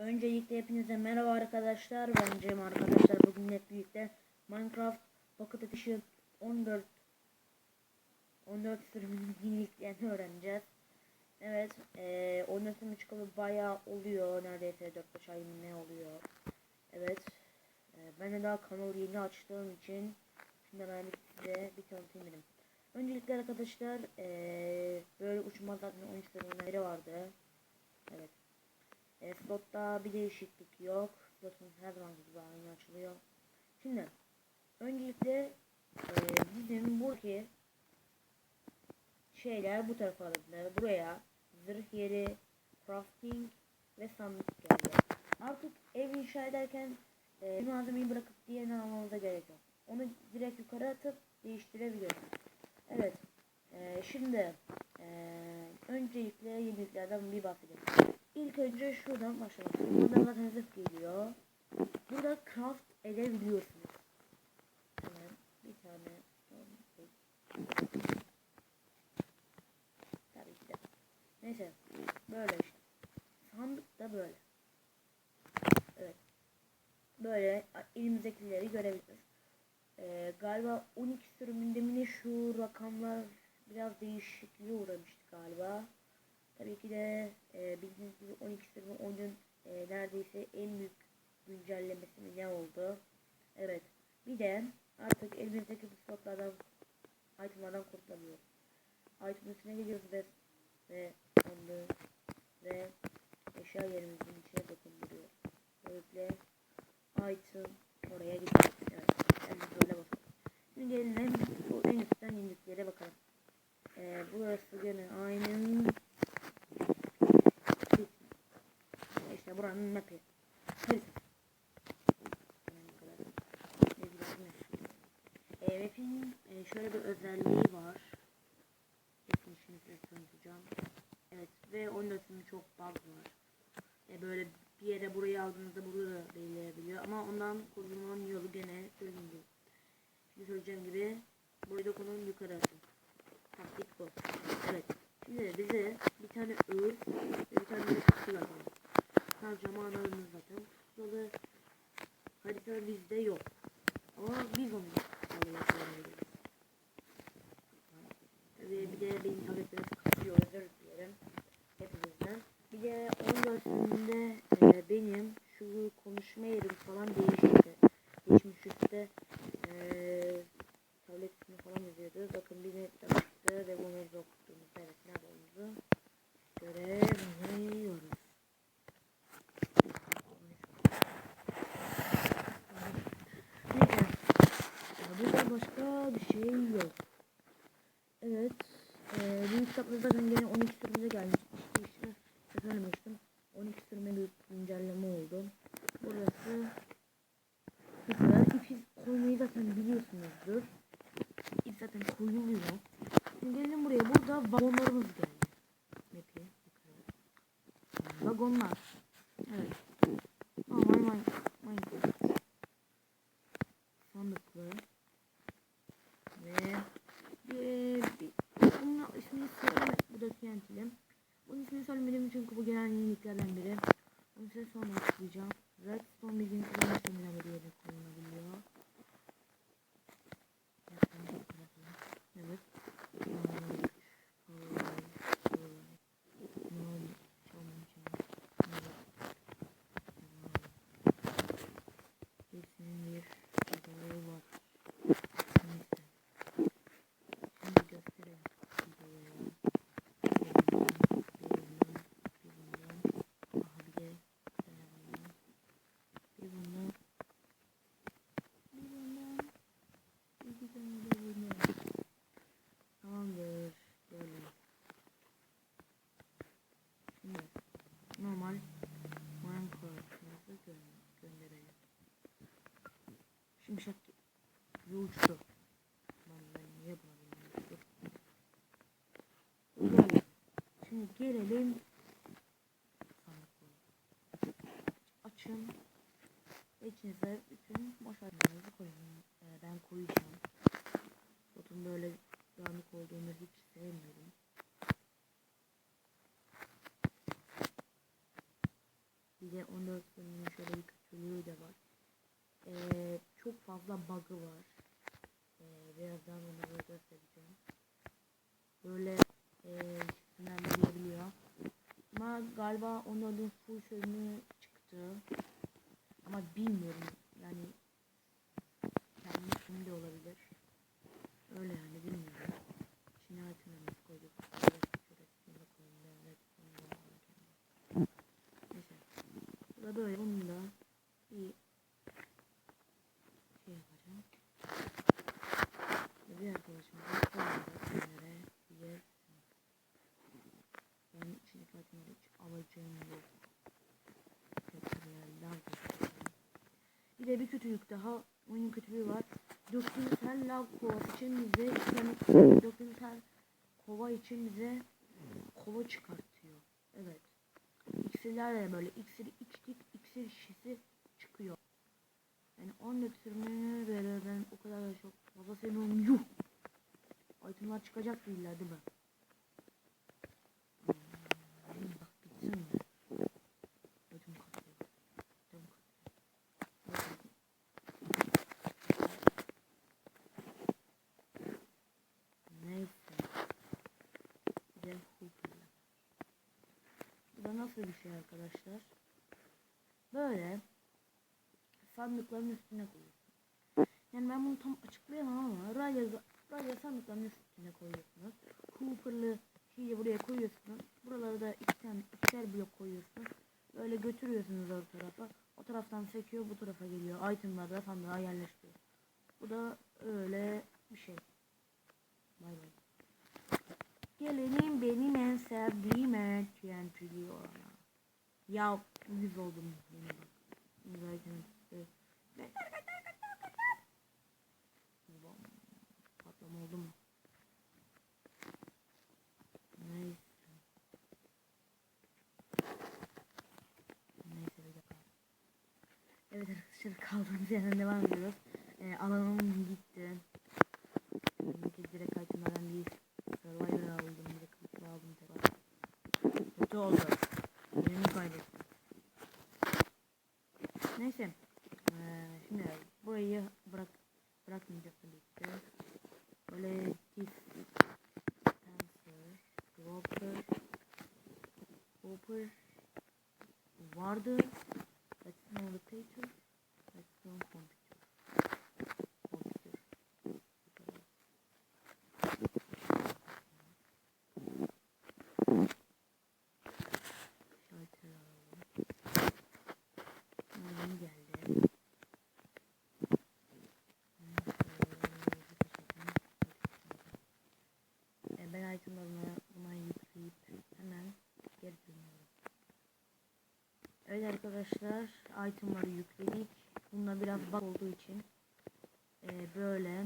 Öncelikle hepinize merhaba arkadaşlar. Ben Cem arkadaşlar. Bugün hep birlikte Minecraft Pocket Edition 14 14 sürümünün yeniliklerini öğreneceğiz. Evet, eee 14 sürümü çıkalı bayağı oluyor. Neredeyse 4-5 ay ne oluyor. Evet. eee, ben de daha kanalı yeni açtığım için şimdi ben size bir tanıtayım dedim. Öncelikle arkadaşlar eee böyle uçma zaten 13 sürümleri vardı. Evet. Slotta bir değişiklik yok. Slotumuz her zaman gibi aynı açılıyor. Şimdi öncelikle e, bizim buradaki şeyler bu tarafa alındı. Buraya zırh yeri, crafting ve sandık geldi. Artık ev inşa ederken e, bir malzemeyi bırakıp diğerini almanıza gerek yok. Onu direkt yukarı atıp değiştirebiliyorsunuz. Evet. E, şimdi e, öncelikle yeniliklerden bir bahsedelim. İlk önce şuradan başlayalım. Burada zaten zırh geliyor. Burada craft edebiliyorsunuz. Hemen bir tane Tabii ki de. Neyse. Böyle işte. Sandık da böyle. Evet. Böyle elimizdekileri görebiliriz. Ee, galiba 12 sürümünde mi şu rakamlar biraz değişikliğe uğramıştı galiba. Tabii ki de e, bildiğiniz gibi 12 sürümü oyunun e, neredeyse en büyük güncellemesi ne oldu. Evet. Bir de artık elimizdeki bu slotlardan itemlardan kurtulamıyoruz. Item'ın üstüne geliyoruz ve ve sandığı ve eşya yerimizin içine dokunduruyoruz. Böylelikle item oraya gidiyor. Evet. Yani böyle bakalım. Şimdi gelin bu en üstten indikleri bakalım. Ee, burası gene aynı işte buranın map'i. Neyse. Yani bu kadar. Ne bileyim ne. E, map'in e, şöyle bir özelliği var. Hepsini şimdi size tanıtacağım. Evet ve onun üstünde çok bug var. E, böyle bir yere burayı aldığınızda burada da belirleyebiliyor ama ondan kurtulmanın yolu gene söylediğim. Şimdi söyleyeceğim gibi burayı dokunun yukarı atın. Taktik bu. Evet. Şimdi bize bir tane öğür ve bir tane de kutu lazım. Harcama analarımız zaten kutsalı. Harita bizde yok. Ama biz onu alıyoruz. Tabii bir de benim tabletlere kısıyor özür dilerim. Hepinizden. Bir de 14 günde e, benim şu konuşma yerim falan değişti. Değişmiş üstte e, tablet ismi falan yazıyordu. Bakın bir net çıktı ve bunu okuduğumuzda evet nerede olduğumuzu görebiliyoruz. Neyse. Ya Burada başka bir şey yok. Evet. Ee, kebagian ve uçtu. Lan ben niye buna bilmiyorum? Gel. Şimdi gelelim. Açın. İçinize bütün boş harflerinizi koyun. Ee, ben koyacağım. Botun böyle dağınık olduğunu hiç sevmiyorum. Bir Bir de 14 sürümünün şöyle bir kötülüğü de var. Ee, çok fazla bug'ı var. Ee, birazdan onları göstereceğim. Böyle e, sinirlenebiliyor. Ama galiba 14'ün full sürümü çıktı. Ama bilmiyorum yani kendi şimdi olabilir. Öyle yani bilmiyorum. İçine hatırlamız koyduk. Şimdi şimdi. Bu da böyle. Bunu da bir şey yapacağım. Ve bir arkadaşımıza koyacağız. Nereye? Bize ben içindeki hatırlamı hiç alacağım yok. Hatırlarlar Bir de bir kötülük daha. Oyunun kötülüğü var. Döktüğümüz her lav kovası için bize yani döktüğümüz her kova için bize kova çıkartıyor. Evet. İksirler de böyle iksir içtik iksir şişesi çıkıyor. Yani 14 sürümünü böyle ben o kadar da çok fazla sevmiyorum. Yuh! Itemlar çıkacak değiller değil mi? Hmm, bak bitsin mi? Item katıyor. Item katıyor. Neyse. Bir de Hooper'la. Bu da nasıl bir şey arkadaşlar? Böyle sandıkların üstüne koyuyorsun. Yani ben bunu tam açıklayamam ama rayla, rayla sandıkların üstüne koyuyorsunuz. Hooper'lı şeyi buraya koyuyorsunuz. Buralara da iki tane ikişer blok koyuyorsunuz. Böyle götürüyorsunuz o tarafa. O taraftan sekiyor bu tarafa geliyor. Itemlar da sandığa yerleştiriyor. Bu da öyle bir şey. Bay bay. Gelelim benim en sevdiğim. Ya yüz oldum. Zaten. Kaçar kaçar kaçar kaçar. Patlama oldu mu? Neyse. Neyse bir dakika. Evet arkadaşlar kaldığımız yerden devam ediyoruz. Ee, alanım gitti. Çünkü direkt itemlerden değil. Survivor aldım. Direkt kılıçlı aldım tekrar. Kötü oldu. Yerimi kaybettim. Neyse. Ee, şimdi burayı bırak bırakmayacağız tabii ki. Böyle dispenser, dropper, hopper vardı. Let's know the paper. Let's know. Computer. Şalter alalım. Yeni geldi. E, ben itemlarına buna yükleyip hemen geri dönüyorum. Evet arkadaşlar itemları yükledik. Bunda biraz bug olduğu için e, böyle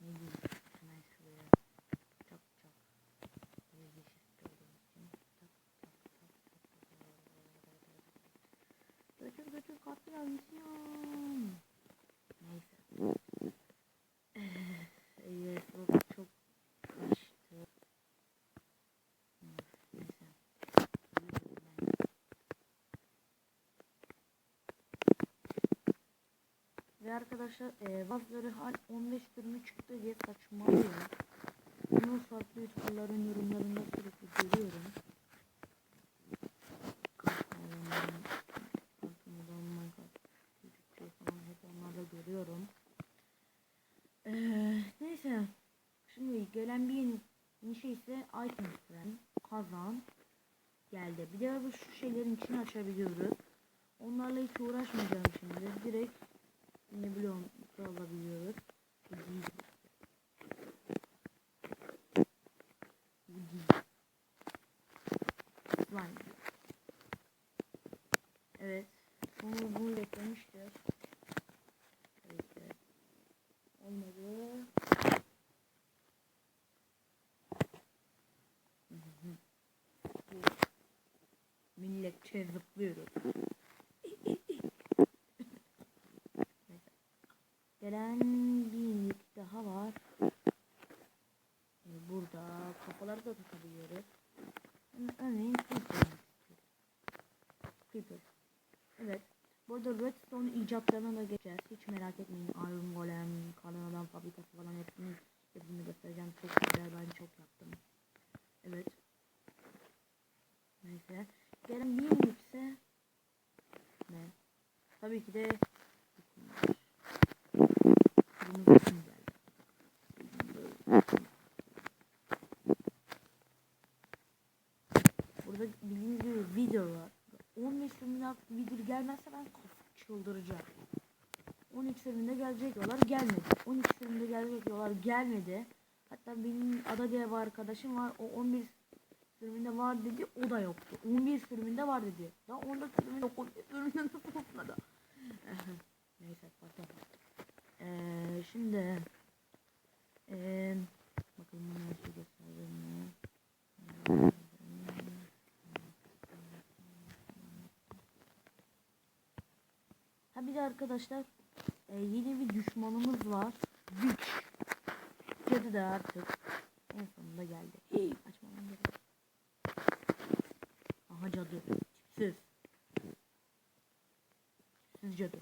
ne diyeyim hemen için çak çak çak çak Götür götür katil almışım. Neyse. evet bu çok kaçtı. Hmm, Neyse. Arkadaşlar e, bazıları hal 15 sürümü çıktı diye saçmalıyor. Bunu farklı youtuberların yorumlarında sürekli görüyorum. Görüyorum. Ee, neyse. Şimdi gelen bir yeni, yeni şey ise item friend, kazan geldi. Bir de bu şu şeylerin içini açabiliyoruz. Onlarla hiç uğraşmayacağım şimdi. Direkt ne biliyorum alabiliyoruz. Evet. Bunu bunu beklemiştir. Evet. evet. Olmadı. Milletçe zıplıyoruz. Neyse. Gelen bir yenilik daha var. Ee, Burada kafaları da takabiliyoruz. Ör- Örneğin Creeper. Creeper. Evet. Bu arada Redstone icatlarına da geçeceğiz. Hiç merak etmeyin. Iron Golem, Kardan Adam fabrikası falan hepsini, hepsini göstereceğim. Çok güzel ben çok yaptım. Evet. Neyse. Gelen Linux'e ne? Tabii ki de bunu kim geldi? Burada bildiğiniz gibi video var. 15 sürümün artık video gelmezse ben çıldıracağım. 13 sürümünde gelecek diyorlar gelmedi. 12 sürümünde gelecek diyorlar gelmedi. Hatta benim ada diye bir arkadaşım var. O 11 sürümünde var dedi. O da yoktu. 11 sürümünde var dedi. Daha 14 sürümünde yok. 11 sürümünde nasıl topladı? Neyse pardon. Ee, şimdi ee, bakalım bunu her şeyi gösterdim mi? Bir de arkadaşlar e, yeni bir düşmanımız var. Güç. Cadı da artık en sonunda geldi. Hey, açmamam gerek. Aha cadı. Tipsiz. Tipsiz cadı.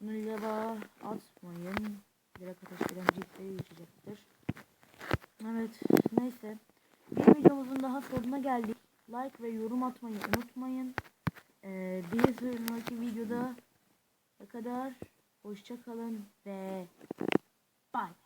Bunu lava atmayın. Direkt ateş direncikleri geçecektir. Evet neyse. Bir videomuzun daha sonuna geldik. Like ve yorum atmayı unutmayın. Ee, bir sonraki videoda kadar hoşça kalın ve bye.